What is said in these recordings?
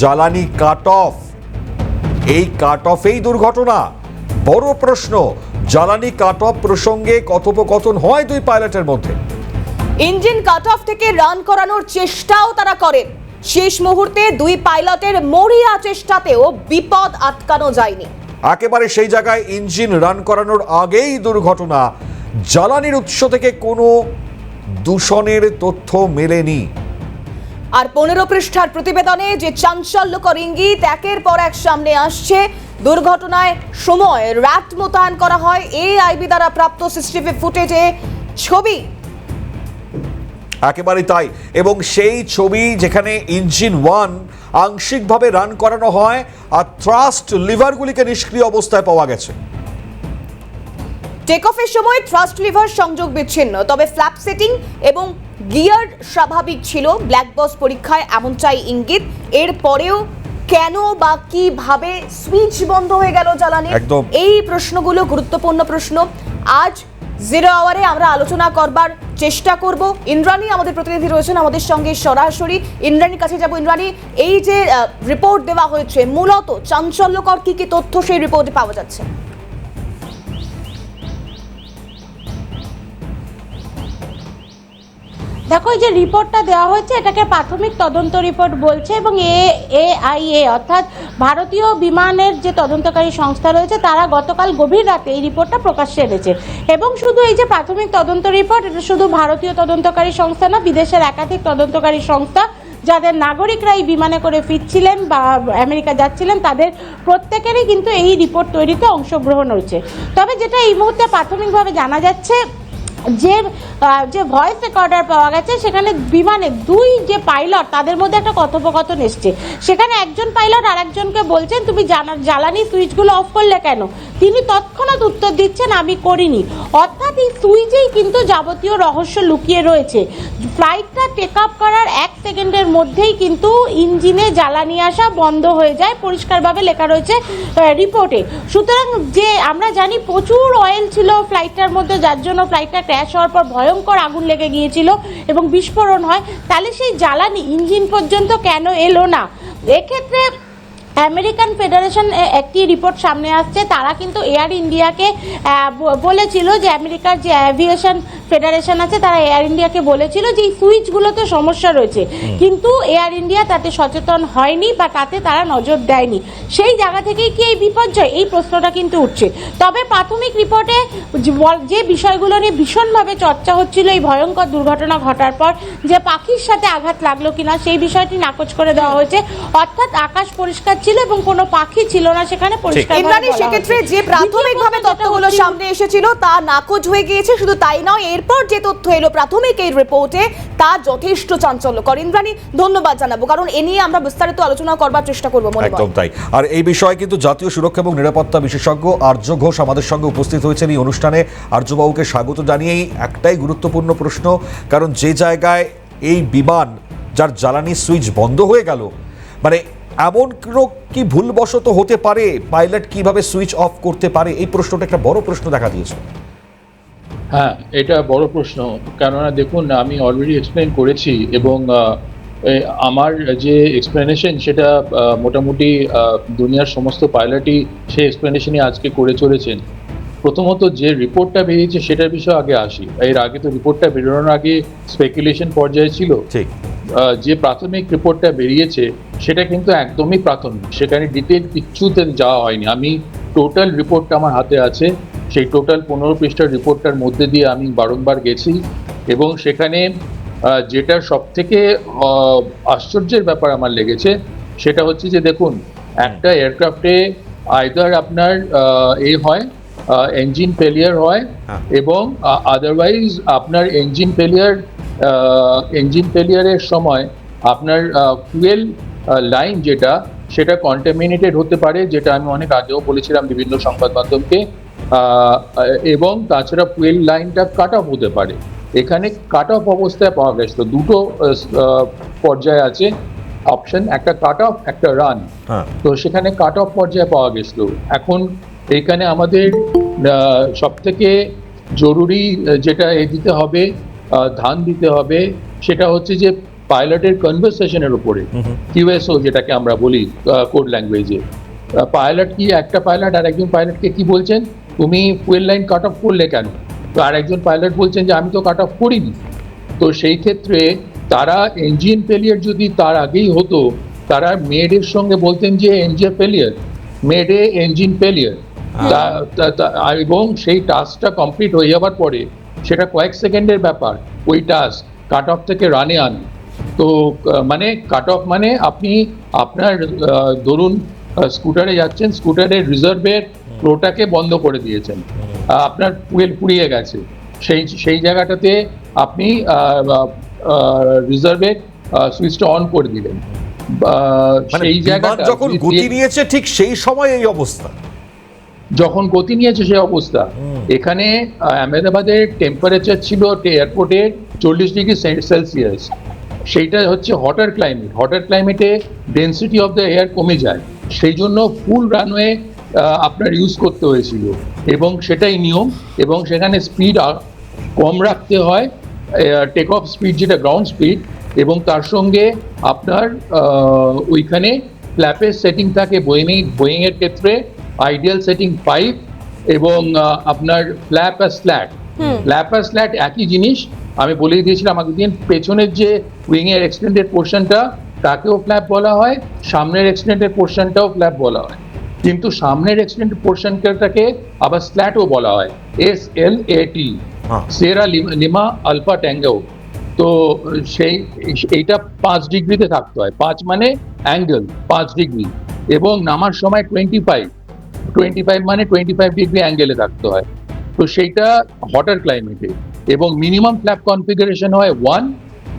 জ্বালানি cut off এই কাট অফেই দুর্ঘটনা। বড় প্রশ্ন জ্বালানি কাট অফ প্রসঙ্গে কথোপকথন হয় দুই পাইলটের মধ্যে। ইঞ্জিন কাট অফ থেকে রান করানোর চেষ্টাও তারা করেন। শেষ মুহূর্তে দুই পাইলটের মরিয়া চেষ্টাতেও বিপদ আটকানো যায়নি। একেবারে সেই জায়গায় ইঞ্জিন রান করানোর আগেই দুর্ঘটনা। জ্বালানির উৎস থেকে কোনো দূষণের তথ্য মেলেনি। আর পনেরো পৃষ্ঠার প্রতিবেদনে যে চাঞ্চল্যকর ইঙ্গিত একের পর এক সামনে আসছে দুর্ঘটনায় সময় র্যাট মোতায়েন করা হয় এআইবি দ্বারা প্রাপ্ত সিসিটিভি ফুটেজে ছবি। একেবারে তাই। এবং সেই ছবি যেখানে ইঞ্জিন ওয়ান আংশিকভাবে রান করানো হয় আর থ্রাস্ট লিভারগুলিকে নিষ্ক্রিয় অবস্থায় পাওয়া গেছে। টেক অফের সময় থ্রাস্ট লিভার সংযোগ বিচ্ছিন্ন তবে ফ্ল্যাপ সেটিং এবং গিয়ার স্বাভাবিক ছিল। ব্ল্যাক বক্স পরীক্ষায় এমনটাই ইঙ্গিত। এর পরেও কেন বা কীভাবে সুইচ বন্ধ হয়ে গেল জ্বালানি একদম। এই প্রশ্নগুলো গুরুত্বপূর্ণ প্রশ্ন। আজ জিরো আওয়ারে আমরা আলোচনা করবার চেষ্টা করব। ইন্দ্রাণী আমাদের প্রতিনিধি রয়েছেন আমাদের সঙ্গে সরাসরি। ইন্দ্রাণীর কাছে যাব। ইন্দ্রাণী এই যে রিপোর্ট দেওয়া হয়েছে মূলত চাঞ্চল্যকর কি কি তথ্য সেই রিপোর্টে পাওয়া যাচ্ছে? দেখো যে রিপোর্টটা দেওয়া হয়েছে, এটাকে প্রাথমিক তদন্ত রিপোর্ট বলছে এবং এ এআইএ অর্থাৎ ভারতীয় বিমানের যে তদন্তকারী সংস্থা রয়েছে, তারা গতকাল গভীর রাতে এই রিপোর্টটা প্রকাশ্যে এনেছে। এবং শুধু এই যে প্রাথমিক তদন্ত রিপোর্ট এটা শুধু ভারতীয় তদন্তকারী সংস্থা না, বিদেশের একাধিক তদন্তকারী সংস্থা, যাদের নাগরিকরা এই বিমানে করে ফিরছিলেন বা আমেরিকা যাচ্ছিলেন, তাদের প্রত্যেকেরই কিন্তু এই রিপোর্ট তৈরিতে অংশগ্রহণ হয়েছে। তবে যেটা এই মুহূর্তে প্রাথমিকভাবে জানা যাচ্ছে যে যে ভয়েস রেকর্ডার পাওয়া গেছে, সেখানে বিমানে দুই যে পাইলট তাদের মধ্যে একটা কথোপকথন এসছে। সেখানে একজন পাইলট আর একজনকে বলছেন, তুমি জানা, জ্বালানি সুইচগুলো অফ করলে কেন? তিনি তৎক্ষণাৎ উত্তর দিচ্ছেন, আমি করিনি। অর্থাৎ এই সুইচেই কিন্তু যাবতীয় রহস্য লুকিয়ে রয়েছে। ফ্লাইটটা টেক আপ করার এক সেকেন্ডের মধ্যেই কিন্তু ইঞ্জিনে জ্বালানি আসা বন্ধ হয়ে যায়, পরিষ্কারভাবে লেখা রয়েছে রিপোর্টে সুতরাং যে, আমরা জানি প্রচুর অয়েল ছিল ফ্লাইটটার মধ্যে, যার জন্য ফ্লাইটটা ক্র্যাশ হওয়ার পর ভয়ঙ্কর আগুন লেগে গিয়েছিল এবং বিস্ফোরণ হয়। তাহলে সেই জ্বালানি ইঞ্জিন পর্যন্ত কেন এলো না? এক্ষেত্রে আমেরিকান ফেডারেশন একটি রিপোর্ট সামনে আসছে। তারা কিন্তু এয়ার ইন্ডিয়াকে বলেছিল যে আমেরিকার যে অ্যাভিয়েশন ফেডারেশন আছে তারা এয়ার ইন্ডিয়াকে বলেছিল যে এই সুইচগুলোতে সমস্যা রয়েছে। কিন্তু এয়ার ইন্ডিয়া তাতে সচেতন হয়নি বা তাতে তারা নজর দেয়নি। সেই জায়গা থেকেই কি এই বিপর্যয়? এই প্রশ্নটা কিন্তু উঠছে। তবে প্রাথমিক রিপোর্টে যে বিষয়গুলো নিয়ে ভীষণভাবে চর্চা হচ্ছিল এই ভয়ঙ্কর দুর্ঘটনা ঘটার পর যে পাখির সাথে আঘাত লাগল কিনা সেই বিষয়টি নাকচ করে দেওয়া হয়েছে। অর্থাৎ আকাশ পরিষ্কার ছিল এবং কোনো পাখি ছিল না সেখানে পরিষ্কার ইমরানি সেক্ষেত্রে যে প্রাথমিকভাবে তথ্যগুলো সামনে এসেছিল তা নাকচ হয়ে গিয়েছে শুধু তাই নয় এরপর যে তথ্য এলো প্রাথমিক এই রিপোর্টে তা যথেষ্ট চাঞ্চল্যকর। ইন্দ্রাণী ধন্যবাদ জানাব কারণ এ নিয়ে আমরা বিস্তারিত আলোচনা করবার চেষ্টা করব একদম তাই। আর এই বিষয়ে কিন্তু জাতীয় সুরক্ষা এবং নিরাপত্তা বিশেষজ্ঞ আর্য ঘোষ আমাদের সঙ্গে উপস্থিত হয়েছেন এই অনুষ্ঠানে। আর্যবাবুকে স্বাগত জানিয়েই একটাই গুরুত্বপূর্ণ প্রশ্ন কারণ যে জায়গায় এই বিমান যার জ্বালানি সুইচ বন্ধ হয়ে গেল মানে এমন কি ভুলবশত হতে পারে? পাইলট কীভাবে সুইচ অফ করতে পারে? এই প্রশ্নটা একটা বড় প্রশ্ন দেখা দিয়েছে। হ্যাঁ এটা বড় প্রশ্ন। কেননা দেখুন আমি অলরেডি এক্সপ্লেন করেছি এবং আমার যে এক্সপ্লেনেশন সেটা মোটামুটি দুনিয়ার সমস্ত পাইলটই সেই এক্সপ্লেনেশনই আজকে করে চলেছেন। প্রথমত যে রিপোর্টটা বেরিয়েছে সেটার বিষয়ে আগে আসি। এর আগে তো রিপোর্টটা বেরোনোর আগে স্পেকুলেশন পর্যায়ে ছিল। ঠিক। যে প্রাথমিক রিপোর্টটা বেরিয়েছে সেটা কিন্তু একদমই প্রাথমিক। সেখানে ডিটেল কিচ্ছুতে যাওয়া হয়নি। আমি টোটাল রিপোর্টটা আমার হাতে আছে। সেই টোটাল পনেরো পৃষ্ঠার রিপোর্টটার মধ্যে দিয়ে আমি বারংবার গেছি এবং সেখানে যেটা সব থেকে আশ্চর্যের ব্যাপার আমার লেগেছে সেটা হচ্ছে যে দেখুন একটা এয়ারক্রাফটে আইদার আপনার এ হয় ইঞ্জিন ফেলিয়ার হয় হ্যাঁ। এবং আদারওয়াইজ আপনার ইঞ্জিন ফেলিয়ার ইঞ্জিন ফেলিয়ারের সময় আপনার ফুয়েল লাইন যেটা সেটা কন্টামিনেটেড হতে পারে যেটা আমি অনেক আগেও বলেছিলাম বিভিন্ন সংবাদ মাধ্যমকে। এবং তাছাড়া ফুয়েল লাইনটা কাট অফ হতে পারে। এখানে কাট অফ অবস্থায় পাওয়া গেছিল দুটো পর্যায়ে আছে। অপশন একটা কাট অফ একটা রান হ্যাঁ। তো সেখানে কাট অফ পর্যায়ে পাওয়া গেছিল। এখন এখানে আমাদের সব থেকে জরুরি যেটা এ দিতে হবে ধান দিতে হবে সেটা হচ্ছে যে পাইলটের কনভারসেশনের উপরে কিউএসও যেটাকে আমরা বলি কোড ল্যাঙ্গুয়েজে পাইলট কি একটা পাইলট আর একজন পাইলটকে কি বলছেন? তুমি ফুয়েল লাইন কাট অফ করলে কেন? তো আর একজন পাইলট বলছেন যে আমি তো কাট অফ করিনি। তো সেই ক্ষেত্রে তারা ইঞ্জিন ফেলিয়ার যদি তার আগেই হতো তারা মেডের সঙ্গে বলতেন যে engine failure mayday engine failure এবং সেই টাস্কটা কমপ্লিট হয়ে যাওয়ার পরে সেটা কয়েক সেকেন্ডের ব্যাপার ওই টাস্ক কাট অফ থেকে রানে আনে তো মানে কাট অফ মানে আপনি আপনার ধরুন স্কুটারে যাচ্ছেন স্কুটারের রিজার্ভের ফ্লোটাকে বন্ধ করে দিয়েছেন। আপনার ফুয়েল ফুরিয়ে গেছে। সেই সেই জায়গাটাতে আপনি রিজার্ভের সুইচটা অন করে দিলেন। মানে সেই জায়গাটা যখন গতি নিয়েছে ঠিক সেই সময় এই অবস্থা। যখন গতি নিয়েছে সেই অবস্থা। এখানে আহ, আহমেদাবাদের টেম্পারেচার ছিল এয়ারপোর্টে চল্লিশ ডিগ্রি সেলসিয়াস সেইটা হচ্ছে হটার ক্লাইমেট হটার ক্লাইমেটে ডেন্সিটি অফ দ্য এয়ার কমে যায়। সেই জন্য ফুল রানওয়ে আপনার ইউজ করতে হয়েছিল। এবং সেটাই নিয়ম। এবং সেখানে স্পিড কম রাখতে হয় টেক অফ স্পিড যেটা গ্রাউন্ড স্পিড এবং তার সঙ্গে আপনার ওইখানে ফ্ল্যাপের সেটিং থাকে বোয়িং বোয়িং এর ক্ষেত্রে। আইডিয়াল সেটিং ফাইভ এবং আপনার ফ্ল্যাপ আর স্ল্যাট ফ্ল্যাপ আর স্ল্যাট একই জিনিস আমি বলেই দিয়েছিলাম আমাকে দিন পেছনের যে উইং এর এক্সটেন্ডেড পোর্শনটা তাকেও ফ্ল্যাপ বলা হয় সামনের এক্সটেন্ডেড পোর্শনটাও ফ্ল্যাপ বলা হয়। কিন্তু সামনের এক্সটেন্ডেড পোর্শনটাকে আবার স্ল্যাটও বলা হয় এস এল এ টি হ্যাঁ। সেরা লিমা- লিমা আলফা ট্যাঙ্গো তো সেই এইটা পাঁচ ডিগ্রিতে থাকতে হয় পাঁচ মানে অ্যাঙ্গেল পাঁচ ডিগ্রি। এবং নামার সময় টোয়েন্টি ফাইভ টোয়েন্টি ফাইভ মানে টোয়েন্টি ফাইভ ডিগ্রি অ্যাঙ্গেলে থাকতে হয়। তো সেইটা হটার ক্লাইমেটে এবং মিনিমাম ফ্ল্যাপ কনফিগারেশন হয় ওয়ান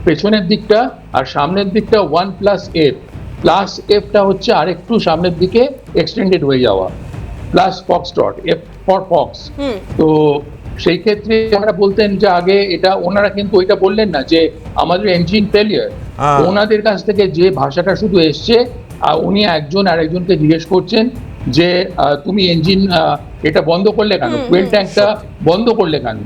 পেছনের দিকটা আর সামনের দিকটা ওয়ান প্লাস এফ প্লাস এফটা হচ্ছে আরেকটু সামনের দিকে এক্সটেন্ডেড হয়ে যাওয়া। Plus fox dot F for fox তো সেই ক্ষেত্রে আমরা বলতেন যে আগে এটা ওনারা কিন্তু ওইটা বললেন না যে আমাদের ইঞ্জিন ফেলিয়ার হ্যাঁ। ওনাদের কাছ থেকে যে ভাষাটা শুধু এসছে আর উনি একজন আরেকজনকে জিজ্ঞেস করছেন যে তুমি ইঞ্জিন এটা বন্ধ করলে কেন? ফুয়েল ট্যাঙ্কটা বন্ধ করলে কেন?